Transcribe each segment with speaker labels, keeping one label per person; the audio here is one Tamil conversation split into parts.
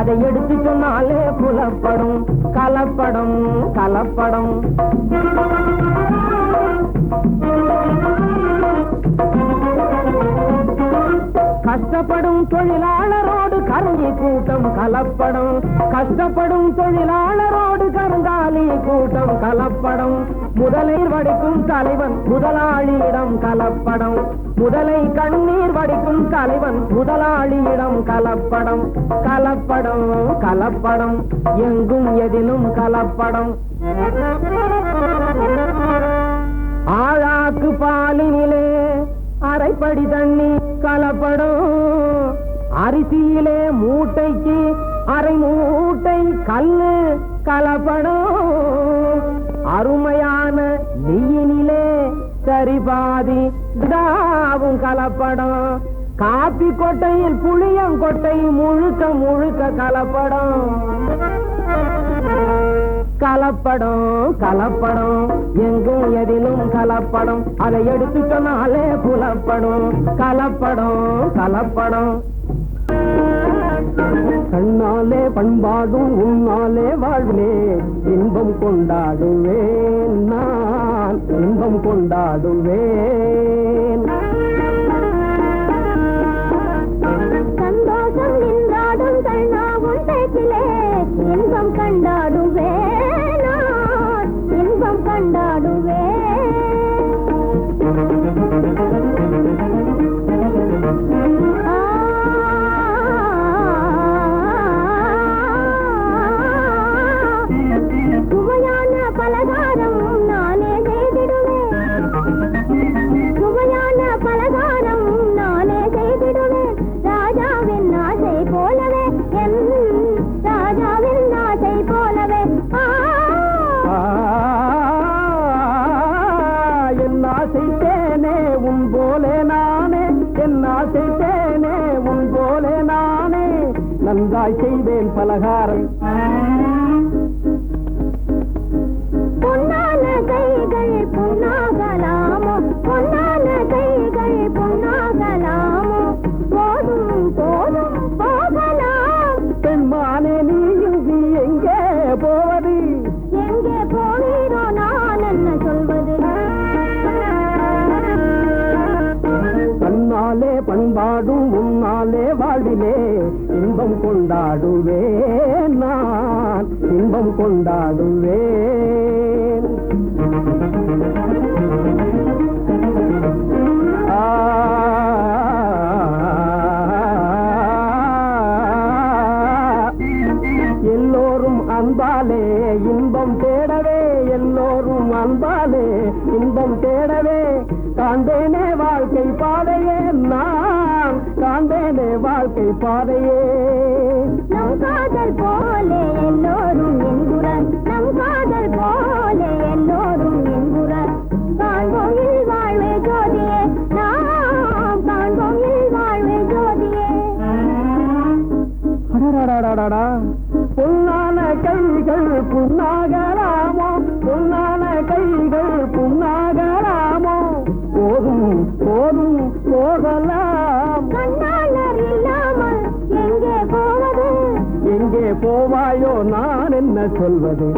Speaker 1: அதை எடுத்து சொன்னாலே புலப்படும். கலப்படம் கலப்படம். கஷ்டப்படும் தொழிலாளரோடு கருங்கி கூட்டம் கலப்படம். கஷ்டப்படும் தொழிலாளரோடு கருங்காலி கூட்டம் கலப்படம். முதலை வடிக்கும் தலைவன் முதலாளியிடம் கலப்படம். முதலை கண்ணீர் வடிக்கும் தலைவன் முதலாளியிடம் கலப்படம் கலப்படம் கலப்படம் எங்கும் எதிலும் கலப்படம். ஆழாக்கு பாலினிலே அரைப்படி தண்ணி கலப்படம். அரிசியிலே மூட்டைக்கு அரை மூட்டை கல்லு கலப்படம். அருமையான நெய்யினிலே சரிபாதி தாவும் கலப்படம். காப்பி கொட்டையில் புளியம் கொட்டை முழுக்க முழுக்க கலப்படம். கலப்படம் கலப்படம். எங்கும் எதிலும் கலப்படம். அதை எடுத்து புலப்படும். கலப்படம் கலப்படம். கண்ணாலே பண்பாடும் உன்னாலே வாழ்விலே இன்பம் கொண்டாடுவேன் நான். இன்பம் கொண்டாடுவேன்.
Speaker 2: சந்தோஷம் நின்றாடும் கண்ணாவும் பேச்சிலே இன்பம் கண்டாடும். என்
Speaker 1: உன் போலே நானே நன்றாய் செய்தேன் பலகாரம். உன்னாலே வாழ்விலே இன்பம் கொண்டாடுவேன் நான். இன்பம் கொண்டாடுவேன். எல்லோரும் அன்பாலே இன்பம் தேடவே எல்லோரும் அன்பாலே இன்பம் தேடவே காண்பேனே வாழ்க்கை பாதையே
Speaker 2: நம் காதல் போலே எல்லோரும் என்குறர் நம் காதல் போலே எல்லோரும் என்குறர் இல் வாழ்வே ஜோதியே. நாம் இல் வாழ்வே ஜோதியே.
Speaker 1: அடடடடடடா. போவாயோ நான் என்ன சொல்வது?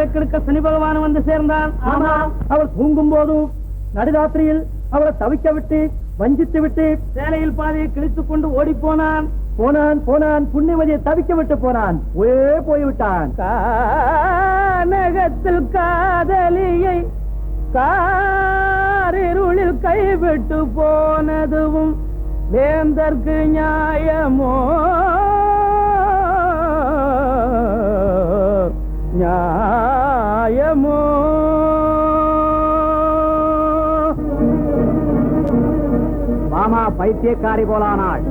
Speaker 3: சந்தோஷ வாழ்வை கெடுக்க சனி பகவான் வந்து சேர்ந்தான் ஆமா. அவர் தூங்கும் போதும் நடுராத்திரியில் அவரை தவிக்க விட்டு வஞ்சித்து விட்டு சேலையில் பாதையை கிழித்துக் கொண்டு ஓடி போனான் போனான். போனான் புண்ணியவதியை தவிக்க விட்டு போனான். ஒரே போய்விட்டான். கானகத்தில் காதலியை காரிருளில் கைவிட்டு போனதும் வேந்தற்கு நியாயமோ நியாயமோ மாமா பைத்தியக்காரி போலானாள்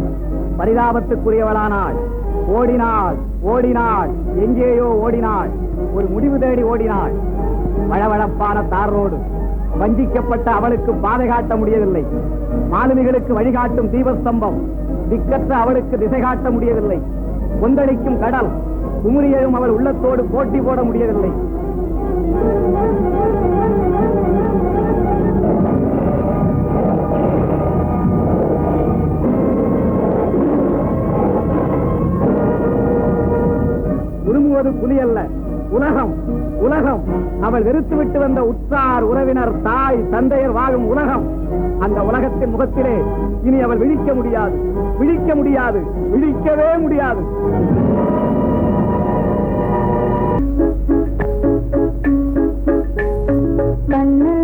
Speaker 3: பரிதாபத்துக்குரியவளானாள் ஓடினாள் ஓடினாள் எங்கேயோ ஓடினாள் ஒரு முடிவு தேடி ஓடினாள். வளவளப்பான தார் ரோடு வஞ்சிக்கப்பட்ட அவளுக்கு பாதை காட்ட முடியவில்லை. மாலுமிகளுக்கு வழிகாட்டும் தீபஸ்தம்பம் திக்கற்ற அவளுக்கு திசை காட்ட முடியவில்லை. கொந்தளிக்கும் கடல் குமுறியையும் அவள் உள்ளத்தோடு போட்டி போட முடியவில்லை. உருமுவது புலி அல்ல உலகம் உலகம். அவள் வெறுத்துவிட்டு வந்த உற்றார் உறவினர் தாய் தந்தையர் வாழும் உலகம். அந்த உலகத்தின் முகத்திலே இனி அவள் விழிக்க முடியாது. விழிக்க முடியாது. விழிக்கவே முடியாது.
Speaker 2: கண்ணு